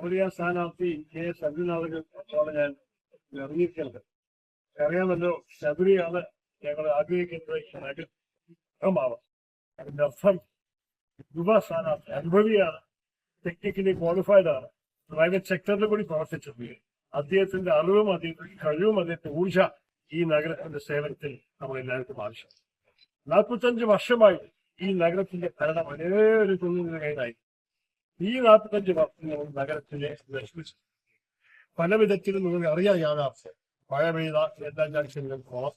ആ സ്ഥാനാർത്ഥി കെ അർജുനാഥിനോട് ഞാൻ ഇറങ്ങിയിരിക്കുന്നത്. അറിയാമല്ലോ ശബരിയാണ് ഞങ്ങൾ ആഗ്രഹിക്കുന്നത് ഈ നഗരമാവാം അതിന്റെ അർത്ഥം യുവ സ്ഥാനാർത്ഥി അനുഭവിയാണ്. ടെക്നിക്കലി ക്വാളിഫൈഡ് ആണ്. പ്രൈവറ്റ് സെക്ടറിൽ കൂടി പ്രവർത്തിച്ചിട്ടുണ്ട്. അദ്ദേഹത്തിന്റെ അറിവും അദ്ദേഹത്തിന്റെ കഴിവും അദ്ദേഹത്തിന്റെ ഊർജ ഈ നഗരത്തിന്റെ സേവനത്തിൽ നമ്മൾ എല്ലാവർക്കും ആവശ്യം നാൽപ്പത്തഞ്ച് വർഷമായി ഈ നഗരത്തിന്റെ ഭരണം ഒരേ കുഞ്ഞിന്റെ കയ്യിലായി. ഈ നാൽപ്പത്തഞ്ച് വർഷങ്ങളും നഗരത്തിനെ നശിപ്പിച്ചു പല വിധത്തിലും നിങ്ങൾക്ക് അറിയാം യാഥാർത്ഥ്യം. മഴ പെയ്ത എല്ലാ ജംഗ്ഷനിലും പോകാം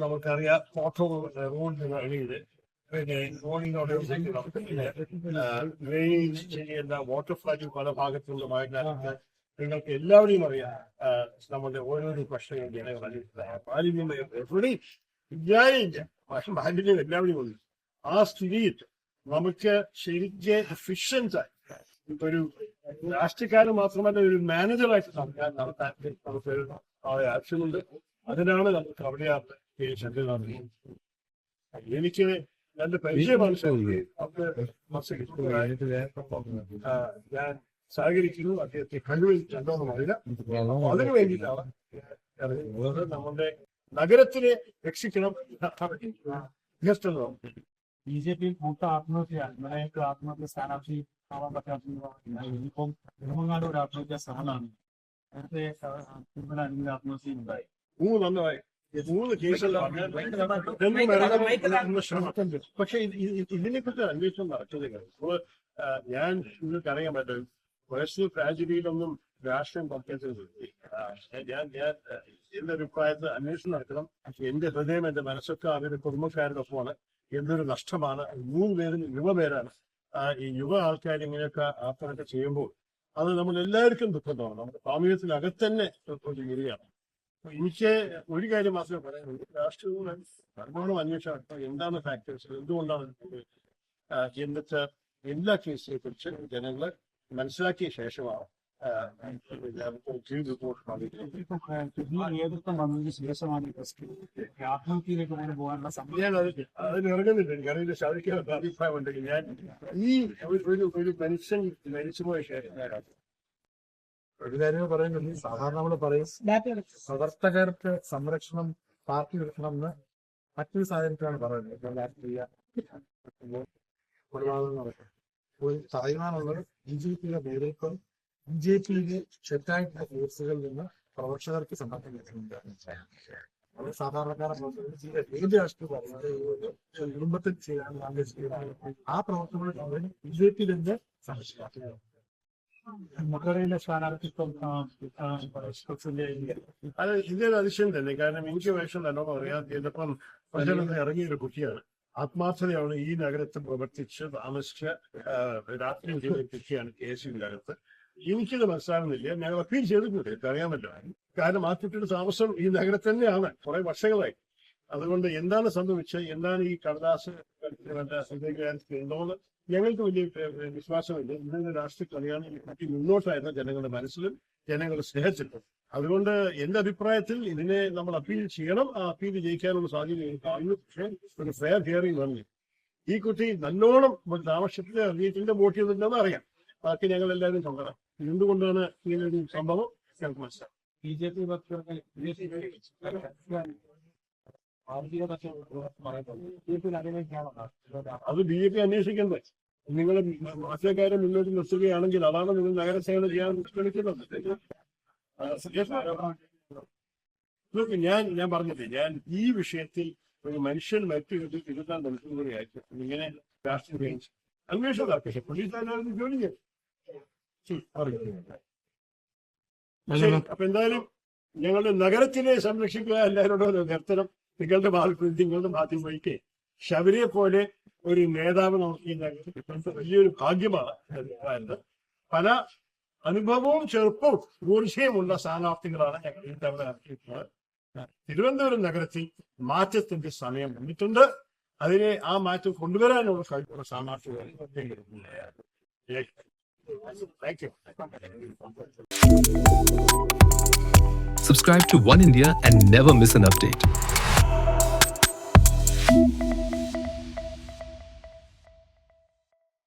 നമുക്കറിയാം ഫോട്ടോ റോഡിന് അഴിയത് പിന്നെ റോഡിനോട് ചെയ്യുന്ന വാട്ടർ ഫ്ലഡ് പല ഭാഗത്തുള്ള നിങ്ങൾക്ക് എല്ലാവരെയും അറിയാം. നമ്മുടെ ഓരോരോ പ്രശ്നങ്ങൾ അനുഭവിക്കുന്നത്. മാലിന്യം എവിടെ പക്ഷെ മാലിന്യം എല്ലാവരെയും ഉണ്ട്. ആ സ്ഥിതിയിൽ നമുക്ക് ശരിക്കും എഫിഷ്യൻസ് ആയി ഒരു രാഷ്ട്രീയക്കാരൻ മാത്രമല്ല ഒരു മാനേജറായിട്ട് നടത്താൻ നടത്താൻ നമുക്ക് ഒരു ആവശ്യമുണ്ട് അതിനാണ് നമുക്ക് അവിടെയാണ് ഈ ശബ്ദം എനിക്ക് എന്റെ. നമുക്ക് ആ, ഞാൻ സഹകരിക്കുന്നു അദ്ദേഹത്തെ കഴിവിൽ ചെന്നോന്നും അറിയില്ല അതിനു വേണ്ടിയിട്ടാണ്. നമ്മുടെ നഗരത്തിനെ രക്ഷിക്കണം ബി ജെ പി കൂട്ട ആത്മഹത്യ ആത്മഹത്യ സ്ഥാനാർത്ഥി ആവാൻ പറ്റാത്ത ഇനിയിപ്പം നെടുമങ്ങാട് ഒരു ആത്മഹത്യ ശ്രമമാണ് നേരത്തെ തിരുമല അനിൽ ആത്മഹത്യ ഉണ്ടായി മൂന്ന് നന്നായി. മൂന്ന് ശ്രമത്തുണ്ട് പക്ഷെ ഇതിനെ കുറിച്ച് അന്വേഷണം നടക്കുന്നത് അപ്പോൾ ആ, ഞാൻ നിങ്ങൾക്ക് അറിയാൻ പറ്റും. പേഴ്സണൽ ട്രാജഡിയിലൊന്നും രാഷ്ട്രീയം പങ്കെടുത്തത് ഞാൻ ഞാൻ എന്റെ അഭിപ്രായത്തിൽ അന്വേഷണം നടക്കണം എന്റെ ഹൃദയം എന്റെ മനസ്സൊക്കെ അവരുടെ കുടുംബക്കാരുടെ ഒപ്പമാണ്. എന്തൊരു നഷ്ടമാണ്. മൂന്ന് പേരും യുവ പേരാണ്. ഈ യുവ ആൾക്കാർ ഇങ്ങനെയൊക്കെ ആത്മഹത്യ ചെയ്യുമ്പോൾ അത് നമ്മൾ എല്ലാവർക്കും ദുഃഖം തോന്നും. നമ്മുടെ സാമൂഹ്യത്തിനകത്ത് തന്നെ അപ്പൊ എനിക്ക് ഒരു കാര്യം മാത്രമേ പറയാനുള്ളൂ. രാഷ്ട്രീയവും നല്ലോണം അന്വേഷണം. എന്താണ് ഫാക്ടേഴ്സ് എന്തുകൊണ്ടാണ് എന്നുവെച്ചാൽ എല്ലാ കേസിനെ കുറിച്ച് ജനങ്ങൾ മനസ്സിലാക്കിയ ശേഷമാണ് നേതൃത്വം വന്നതിന് ശേഷമാണ് ആത്മഹത്യയിലേക്ക് അങ്ങനെ പോകാനുള്ള അത് അതിന് ഇറങ്ങുന്നില്ല എനിക്കറിയില്ല ഷാദിക്കാൻ അഭിപ്രായം ഉണ്ടെങ്കിൽ ഞാൻ ഈ ഒരു ഒരു- മനുഷ്യൻ മരിച്ചുപോയ ശേഷം ഒരു കാര്യം പറയുന്നത് സാധാരണ നമ്മൾ പറയും പ്രവർത്തകർക്ക് സംരക്ഷണം പാർട്ടി എടുക്കണമെന്ന് മറ്റൊരു സാഹചര്യത്തിലാണ് പറയുന്നത്. രാഷ്ട്രീയ കൊലപാതകം നടക്കുന്നത് ഒരു പറയുവാനുള്ളത് ബി ജെ പിയുടെ നേതൃത്വം ബി ജെ പിയിലെ തെറ്റായിട്ടുള്ള ഫോഴ്സുകളിൽ നിന്ന് പ്രവർത്തകർക്ക് സമ്മർദ്ദം കിട്ടുന്നുണ്ട് സാധാരണക്കാരെ ഏത് രാഷ്ട്രീയ കുടുംബത്തിൽ ചെയ്യാൻ ആഗ്രഹിക്കുന്ന ആ പ്രവർത്തനങ്ങൾ ബി ജെ പി തന്നെ സംരക്ഷിക്കുക സ്ഥാനാർത്ഥിത്വം അത് ഇതൊരു അതിശയം തന്നെ. കാരണം എനിക്ക് വേഷം നല്ലോണം അറിയാം ഇതിപ്പം പ്രചരണത്തിൽ ഇറങ്ങിയ ഒരു കുട്ടിയാണ്. ആത്മാർത്ഥതയാണ് ഈ നഗരത്തിൽ പ്രവർത്തിച്ച് താമസിച്ച് രാത്രി കുട്ടിയാണ് കെ എസ് യുവിനകത്ത് എനിക്കിത് മനസ്സിലാകുന്നില്ല ഞങ്ങൾ അപ്പീൽ ചെയ്തിട്ടുണ്ട്. എനിക്കറിയാമല്ലോ. കാരണം ആ കുട്ടിയുടെ താമസം ഈ നഗരത്തിൽ തന്നെയാണ് കുറെ വർഷങ്ങളായി. അതുകൊണ്ട് എന്താണ് സംഭവിച്ചത്? എന്താണ് ഈ കടലാസ് ഉണ്ടോന്ന് ഞങ്ങൾക്ക് വലിയ വിശ്വാസമില്ല. ഇന്നലെ രാഷ്ട്രീയ കളിയാണ് ഈ കുട്ടി മുന്നോട്ടായിരുന്ന ജനങ്ങളുടെ മനസ്സിലും ജനങ്ങളുടെ സ്നേഹത്തിലും. അതുകൊണ്ട് എന്റെ അഭിപ്രായത്തിൽ ഇതിനെ നമ്മൾ അപ്പീൽ ചെയ്യണം. ആ അപ്പീൽ ജയിക്കാനുള്ള സാധ്യത പക്ഷേ ഒരു ഫെയർ ഹിയറിംഗ് വന്നു. ഈ കുട്ടി നല്ലോണം താമസത്തിൽ അറിയിച്ചിന്റെ വോട്ട് ചെയ്തിട്ടുണ്ടെന്ന് അറിയാം. ബാക്കി ഞങ്ങൾ എല്ലാവരും സങ്കടം എന്തുകൊണ്ടാണ് ഇങ്ങനെ ഒരു സംഭവം? ഞങ്ങൾക്ക് മനസ്സിലാവും. ബി ജെ പി അത് ബി ജെ പി അന്വേഷിക്കുന്നത്. നിങ്ങൾ മാഫിയക്കാരെ മുന്നോട്ട് നിർത്തുകയാണെങ്കിൽ അതാണ് നിങ്ങൾ നഗരസേവന ചെയ്യാൻ ശ്രമിക്കുന്നത്. ഞാൻ ഞാൻ പറഞ്ഞില്ലേ ഞാൻ ഈ വിഷയത്തിൽ ഒരു മനുഷ്യൻ മറ്റു ഇരുപത്താം മണിക്കൂറായിട്ട് ഇങ്ങനെ രാഷ്ട്രീയ അന്വേഷണം നടക്കട്ടെ പോലീസുകാരും ജോലി ചെയ്യും അപ്പൊ എന്തായാലും ഞങ്ങളുടെ നഗരത്തിനെ സംരക്ഷിക്കുക എല്ലാവരോടും നിർത്തണം നിങ്ങളുടെ ഭാഗത്ത് നിങ്ങളുടെ ഭാഗ്യം വഹിക്കേ ശബരിയെ പോലെ ഒരു നേതാവ് നമുക്ക് ഈ നഗരത്തിൽ കിട്ടുന്നത് വലിയൊരു ഭാഗ്യമാണ് പല അനുഭവവും ചെറുപ്പവും ഊർജയുമുള്ള സ്ഥാനാർത്ഥികളാണ് ഞങ്ങൾ ഈ തവണ ഇറക്കിയിട്ടുള്ളത് തിരുവനന്തപുരം നഗരത്തിൽ മാറ്റത്തിന്റെ സമയം വന്നിട്ടുണ്ട് അതിനെ ആ മാറ്റം കൊണ്ടുവരാനുള്ള കഴിവുള്ള സ്ഥാനാർത്ഥികൾ Subscribe to One India and never miss an update.